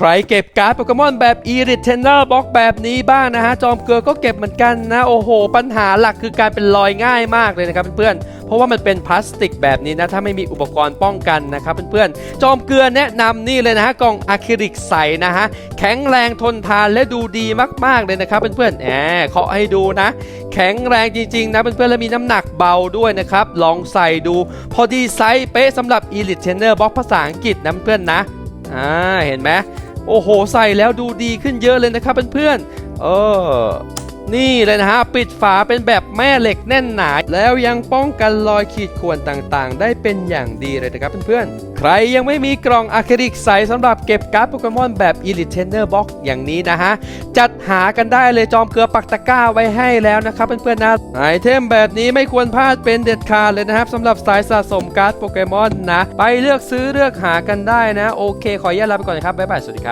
ใครเก็บการ์ดโปเกมอนแบบ e r i t e n e r Box แบบนี้บ้างนะฮะ จอมเกลือก็เก็บเหมือนกันนะ โอ้โห ปัญหาหลักคือการเป็นรอยง่ายมากเลยนะครับเพื่อนๆ เพราะว่ามันเป็นพลาสติกแบบนี้นะ ถ้าไม่มีอุปกรณ์ป้องกันนะครับเพื่อนๆ จอมเกลือแนะนำนี่เลยนะฮะ กล่องอะคริลิกใสนะฮะ แข็งแรงทนทานและดูดีมากๆเลยนะครับเพื่อนๆแหมเคาะให้ดูนะ แข็งแรงจริงๆนะเพื่อนๆและมีน้ำหนักเบาด้วยนะครับลองใส่ดู พอดีไซส์เป๊ะสำหรับ Elite Trainer Box ภาษาอังกฤษนะเพื่อนๆนะอ่าเห็นไหม โอ้โห ใส่แล้วดูดีขึ้นเยอะเลยนะครับเพื่อนๆ เออ นี่เลยนะฮะ ปิดฝาเป็นแบบแม่เหล็กแน่นหนา แล้วยังป้องกันรอยขีดข่วนต่างๆ ได้เป็นอย่างดีเลยนะครับเพื่อนๆ ใครยังไม่มีกล่องอะคริลิกใสสำหรับเก็บการ์ดโปเกมอนแบบ Elite Trainer Box อย่างนี้นะฮะ จัดหากันได้เลยจอมเกลือปักตะกร้าไว้ให้แล้วนะครับเพื่อนๆนะไอเทมแบบนี้ไม่ควรพลาดเป็นเด็ดขาดเลยนะครับสำหรับสายสะสมการ์ดโปเกมอนนะ ไปเลือกซื้อเลือกหากันได้นะ โอเค ขออนุญาตลาไปก่อนนะครับบ๊ายบายสวัสดีครับ